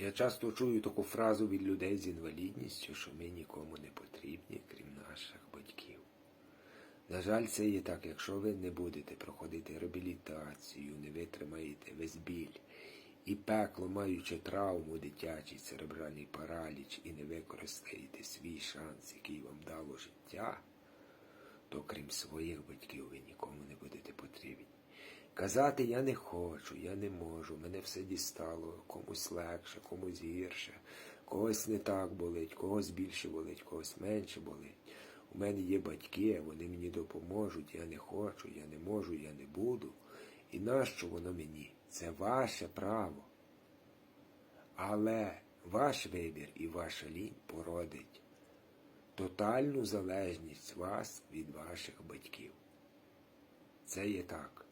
Я часто чую таку фразу від людей з інвалідністю, що ми нікому не потрібні, крім наших батьків. На жаль, це є так, якщо ви не будете проходити реабілітацію, не витримаєте весь біль і пекло, маючи травму, дитячий церебральний параліч, і не використаєте свій шанс, який вам дало життя, то крім своїх батьків ви нікому не будете потрібні. Казати я не хочу, я не можу, мене все дістало, комусь легше, комусь гірше, когось не так болить, когось більше болить, когось менше болить. У мене є батьки, вони мені допоможуть, я не хочу, я не можу, я не буду. І нащо воно мені? Це ваше право. Але ваш вибір і ваша лінь породить тотальну залежність вас від ваших батьків. Це є так.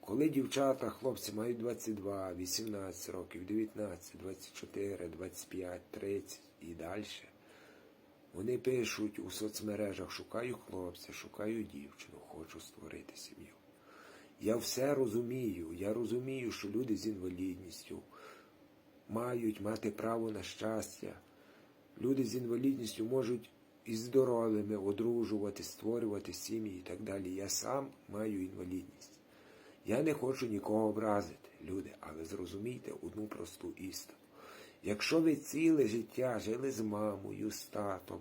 Коли дівчата, хлопці мають 22, 18 років, 19, 24, 25, 30 і далі, вони пишуть у соцмережах шукаю хлопця, шукаю дівчину, хочу створити сім'ю. Я все розумію. Я розумію, що люди з інвалідністю мають мати право на щастя. Люди з інвалідністю можуть із здоровими одружувати, створювати сім'ї і так далі. Я сам маю інвалідність. Я не хочу нікого образити, люди, але зрозумійте одну просту істину. Якщо ви ціле життя жили з мамою, з татом,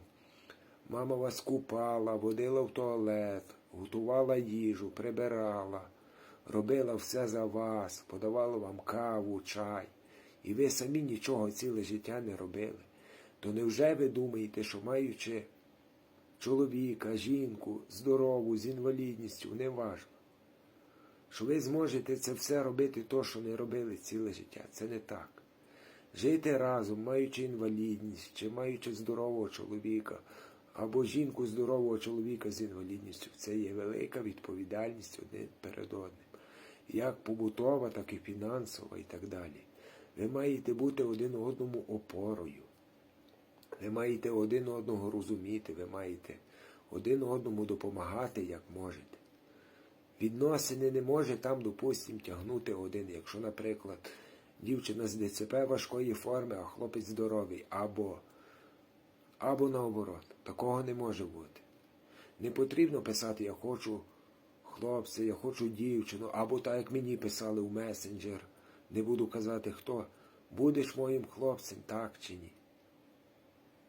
мама вас купала, водила в туалет, готувала їжу, прибирала, робила все за вас, подавала вам каву, чай, і ви самі нічого ціле життя не робили, то невже ви думаєте, що маючи чоловіка, жінку, здорову, з інвалідністю, неважно, що ви зможете це все робити, то, що не робили ціле життя. Це не так. Жити разом, маючи інвалідність, чи маючи здорового чоловіка, або жінку здорового чоловіка з інвалідністю, це є велика відповідальність один перед одним. Як побутова, так і фінансова і так далі. Ви маєте бути один одному опорою. Ви маєте один одного розуміти, ви маєте один одному допомагати, як можете. Відносини не може там, допустим, тягнути один. Якщо, наприклад, дівчина з ДЦП важкої форми, а хлопець здоровий, або, або наоборот. Такого не може бути. Не потрібно писати Я хочу хлопця, я хочу дівчину, або так, як мені писали в месенджер. Не буду казати хто. Будеш моїм хлопцем, так чи ні?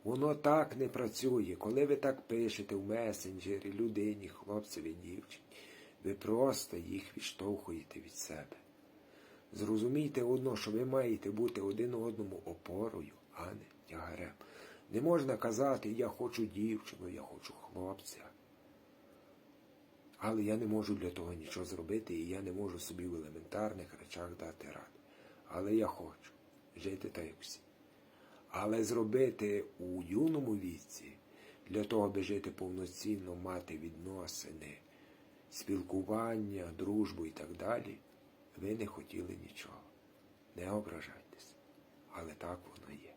Воно так не працює. Коли ви так пишете в месенджері людині, хлопцеві, дівчині, ви просто їх відштовхуєте від себе. Зрозумійте одно, що ви маєте бути один одному опорою, а не тягарем. Не можна казати, я хочу дівчину, я хочу хлопця. Але я не можу для того нічого зробити, і я не можу собі в елементарних речах дати ради. Але я хочу жити так, як всі. Але зробити у юному віці, для того, аби жити повноцінно, мати відносини, спілкування, дружбу і так далі, ви не хотіли нічого. Не ображайтесь. Але так воно є.